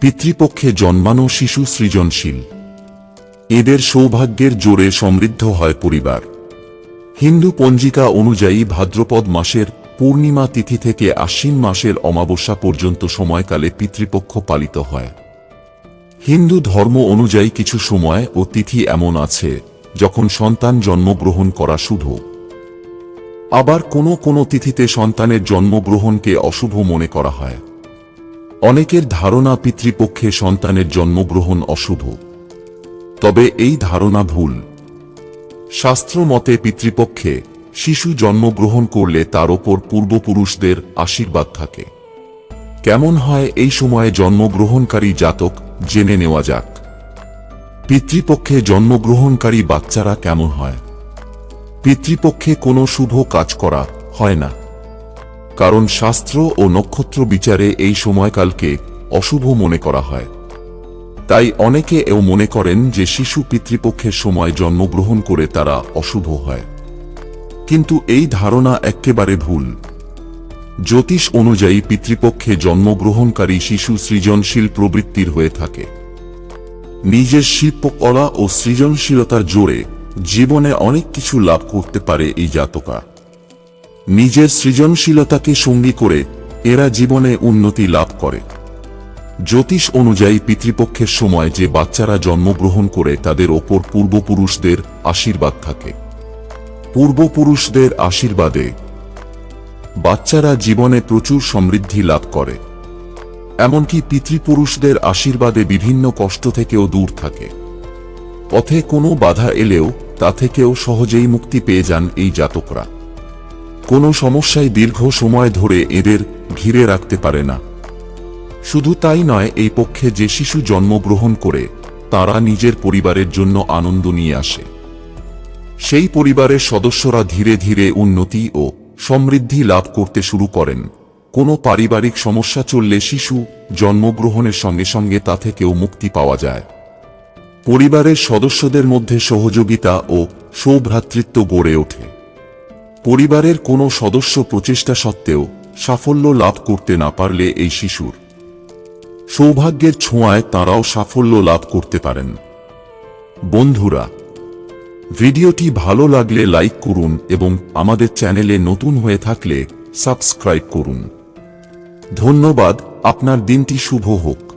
পিতৃপক্ষে জন্মানো শিশু সৃজনশীল। এদের সৌভাগ্যের জোরে সমৃদ্ধ হয় পরিবার। হিন্দু পঞ্জিকা অনুযায়ী ভাদ্রপদ মাসের পূর্ণিমা তিথি থেকে আশ্বিন মাসের অমাবস্যা পর্যন্ত সময়কালে পিতৃপক্ষ পালিত হয়। হিন্দু ধর্ম অনুযায়ী কিছু সময় ও তিথি এমন আছে, যখন সন্তান জন্মগ্রহণ করা শুভ। আবার কোনো কোনো তিথিতে সন্তানের জন্মগ্রহণকে অশুভ মনে করা হয়। অনেকের ধারণা পিতৃপক্ষে সন্তানের জন্মগ্রহণ অশুভ। তবে এই ধারণা ভুল। শাস্ত্র মতে পিতৃপক্ষে শিশু জন্মগ্রহণ করলে তার ওপর পূর্বপুরুষদের আশীর্বাদ থাকে। কেমন হয় এই সময়ে জন্মগ্রহণকারী জাতক জেনে নেওয়া যাক। পিতৃপক্ষে জন্মগ্রহণকারী বাচ্চারা কেমন হয়? পিতৃপক্ষে কোনো শুভ কাজ করা হয় না। কারণ শাস্ত্র ও নক্ষত্র বিচারে এই সময়কালকে অশুভ মনে করা হয়। তাই অনেকে এও মনে করেন যে শিশু পিতৃপক্ষের সময় জন্মগ্রহণ করে তারা অশুভ হয়। কিন্তু এই ধারণা একেবারে ভুল। জ্যোতিষ অনুযায়ী পিতৃপক্ষে জন্মগ্রহণকারী শিশু সৃজনশীল প্রবৃত্তির হয়ে থাকে। নিজের শিল্পকলা ও সৃজনশীলতার জোরে জীবনে অনেক কিছু লাভ করতে পারে এই জাতকা। নিজের সৃজনশীলতাকে সঙ্গী করে এরা জীবনে উন্নতি লাভ করে। জ্যোতিষ অনুযায়ী পিতৃপক্ষের সময় যে বাচ্চারা জন্মগ্রহণ করে তাদের ওপর পূর্বপুরুষদের আশীর্বাদ থাকে। পূর্বপুরুষদের আশীর্বাদে বাচ্চারা জীবনে প্রচুর সমৃদ্ধি লাভ করে। এমনকি পিতৃপুরুষদের আশীর্বাদে বিভিন্ন কষ্ট থেকেও দূর থাকে। পথে কোনো বাধা এলেও তা থেকেও সহজেই মুক্তি পেয়ে যান এই জাতকরা। কোনো সমস্যায় দীর্ঘ সময় ধরে এদের ঘিরে রাখতে পারে না। শুধু তাই নয়, এই পক্ষে যে শিশু জন্মগ্রহণ করে, তারা নিজের পরিবারের জন্য আনন্দ নিয়ে আসে। সেই পরিবারের সদস্যরা ধীরে ধীরে উন্নতি ও সমৃদ্ধি লাভ করতে শুরু করেন। কোনো পারিবারিক সমস্যা চললে শিশু জন্মগ্রহণের সঙ্গে সঙ্গে তা থেকেও মুক্তি পাওয়া যায়। পরিবারের সদস্যদের মধ্যে সহযোগিতা ও সৌভ্রাতৃত্ব গড়ে ওঠে। পরিবারের কোনো সদস্য প্রচেষ্টা সত্ত্বেও সাফল্য লাভ করতে না পারলে এই শিশুর সৌভাগ্যের ছোঁয়ায় তারাও সাফল্য লাভ করতে পারেন। বন্ধুরা, ভিডিওটি ভালো লাগলে লাইক করুন এবং আমাদের চ্যানেলে নতুন হয়ে থাকলে সাবস্ক্রাইব করুন। ধন্যবাদ, আপনার দিনটি শুভ হোক।